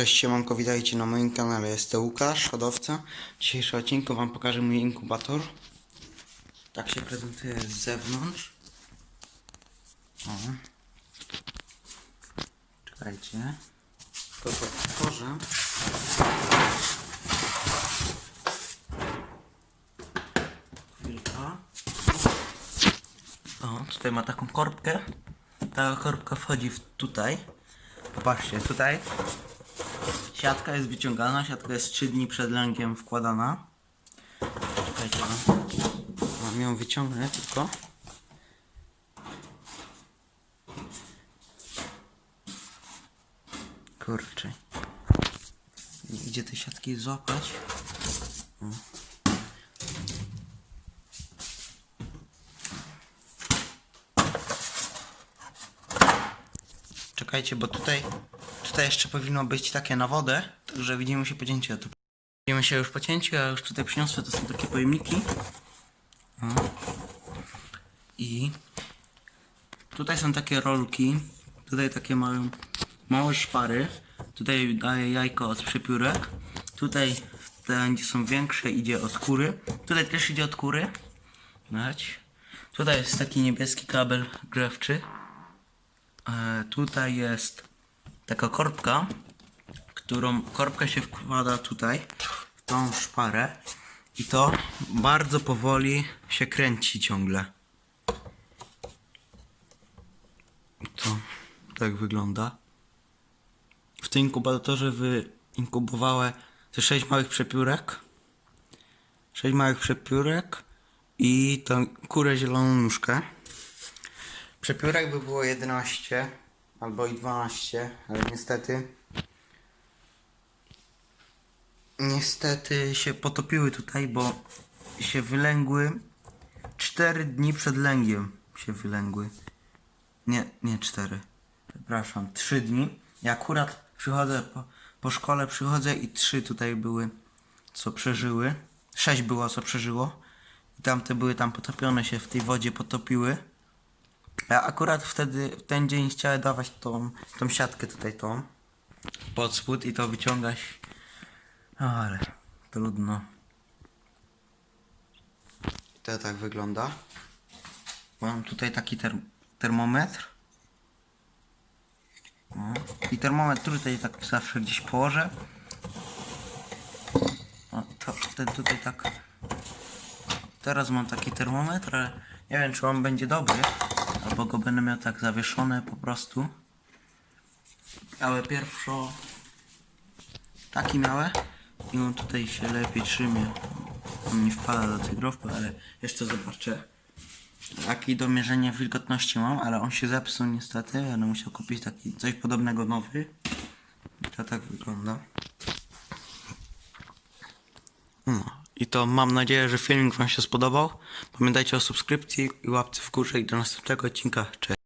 Cześć siemanko, witajcie na moim kanale, jestem Łukasz, hodowca. W dzisiejszym odcinku wam pokażę mój inkubator. Tak się prezentuje z zewnątrz. O. Czekajcie. To to otworzę. Chwilka. O, tutaj ma taką korbkę. Ta korbka wchodzi w tutaj. Popatrzcie, tutaj siatka jest wyciągana, siatka jest 3 dni przed lęgiem wkładana. Czekajcie, no. mam ją wyciągnę tylko. Kurczę. Gdzie te siatki złapać? Czekajcie, bo tutaj, tutaj jeszcze powinno być takie na wodę, także widzimy się po cięciu. Widzimy się już po cięciu, a już tutaj przyniosłem, to są takie pojemniki. O. I tutaj są takie rolki, tutaj takie małe, małe szpary. Tutaj daje jajko od przepiórek. Tutaj te, gdzie są większe, idzie od kury. Tutaj też idzie od kury. Znać. Tutaj jest taki niebieski kabel grzewczy. E, tutaj jest taka korbka, którą korbkę się wkłada tutaj, w tą szparę i to bardzo powoli się kręci ciągle. To tak wygląda. W tym inkubatorze wyinkubowałem te 6 małych przepiórek. 6 małych przepiórek i tą kurę zieloną nóżkę. Przepiórek by było 11 albo i 12, ale niestety niestety się potopiły tutaj, bo się wylęgły 4 dni przed lęgiem się wylęgły. Nie, nie 4. Przepraszam, 3 dni. Ja akurat przychodzę po, po szkole przychodzę i 3 tutaj były co przeżyły. 6 było co przeżyło. I tamte były tam potopione się w tej wodzie potopiły. Ja akurat wtedy, w ten dzień chciałem dawać tą, tą siatkę tutaj tą pod spód i to wyciągać. No ale trudno. To tak wygląda. Mam tutaj taki term termometr. O. I termometr tutaj tak zawsze gdzieś położę. O, to wtedy tutaj tak. Teraz mam taki termometr, ale nie wiem czy on będzie dobry. Albo go będę miał tak zawieszone po prostu. Ale pierwszo taki miałem i on tutaj się lepiej trzymie. On nie wpada do cygrowku, ale jeszcze zobaczę. Taki do mierzenia wilgotności mam, ale on się zepsuł niestety. Będę musiał kupić taki coś podobnego nowy. To tak wygląda. No. I to mam nadzieję, że filmik Wam się spodobał. Pamiętajcie o subskrypcji i łapce w górze i do następnego odcinka. Cześć.